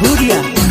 ભૂરિયા